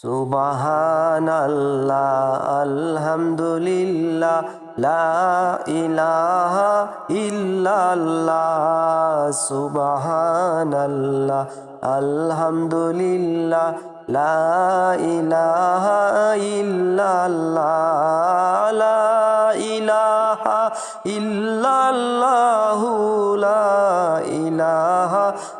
সুবহানাল্লাহ আলহামদুলিল্লাহ লা ইলাহা ইল্লাল্লাহ সুবহানাল্লাহ আলহামদুলিল্লাহ লা ইলাহা ইল্লাল্লাহ লা ইলাহা ইল্লাল্লাহু লা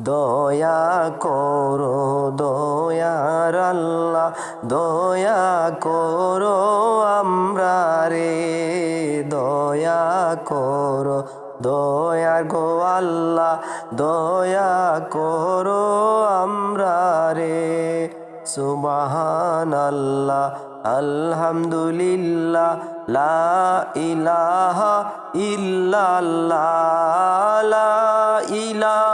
দয়া করো, দয়ার আল্লাহ, দয়া করো আমরা রে, দয়া করো দয়া গো আল্লাহ, দয়া করো আমরা রে। সুবাহান আল্লাহ আলহামদুলিল্লাহ, লা ইলাহা ইল্লাল্লাহ, লা ইলাহা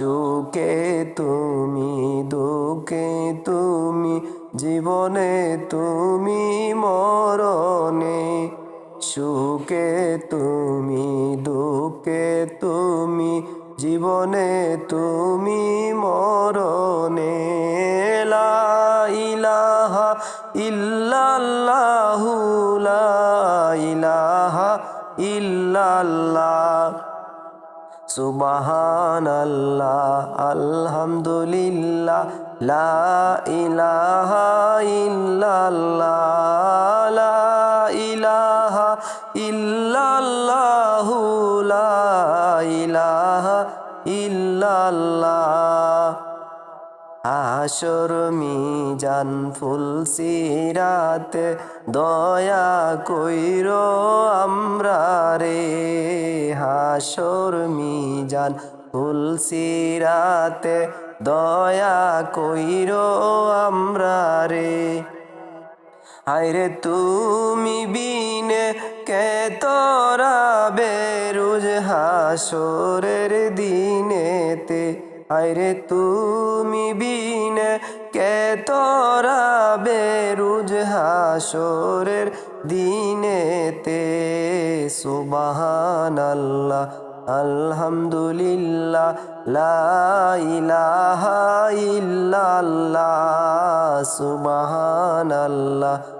সুখে তুমি, দুঃখে তুমি, জীবনে তুমি মরণে। সুখে তুমি, দুঃখে তুমি, জীবনে তুমি মরণে। লা ইলাহা ইল্লাল্লাহু, লা ইলাহা ইল্লাল্লাহ। সুবহানাল্লাহ আলহামদুলিল্লাহ লা ইলাহা ইল্লাল্লাহু লা ইলাহা ইল্লাল্লাহ আসর মিজান ফুল সিরাতে দয়া কইর আমরা রে। হাসর মিজান ফুল সিরাতে দয়া কইর আমরা রে। আইরে তুমি বিনে কে তোরা বেরুজ হাসরের দিনেতে আইরে তুমি বিনে কে তোরা বেরুজ হাসরের দিনেতে? সুবাহান আল্লাহ আলহামদুলিল্লাহ, লা ইলাহা ইল্লাল্লাহ সুবহান আল্লাহ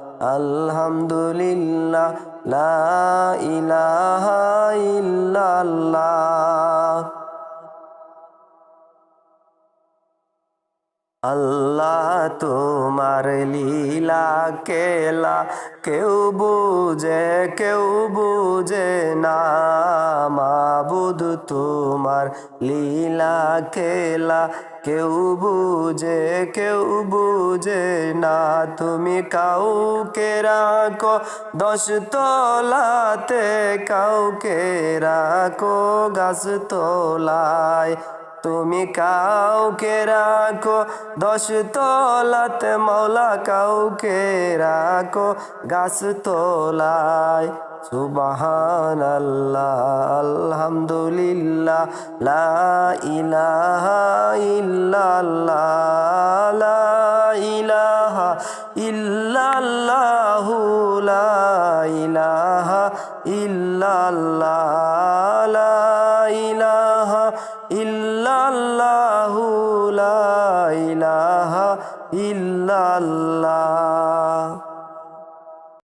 আলহামদুলিল্লাহ, লা ইলাহা ইল্লাল্লাহ। আল্লাহ তোমার লীলা কেলা কেউ বুঝে কেউ বুঝে না। মাবুদ তোমার লীলা খেলা কেউ বুঝে কেউ বুঝে না। তুমি কাউকে রাখো, দশ তলাতে কাউকে রাখো গাছ তোলায়। তুমি কাউকে রাখো, দশ তলাতে মৌলা কাউকে রাখো গাছ তোলায়। সুবাহান আল্লাহ আলহামদুলিল্লাহ, লা ইলাহা ইল্লাল্লাহ, লা ইলাহা ইল্লাল্লাহু, লা ইলাহা ইল্লাল্লাহ, লা ইলাহা ইল্লাল্লাহু, লা ইলাহা ইল্লা ইল্লাল্লাহ।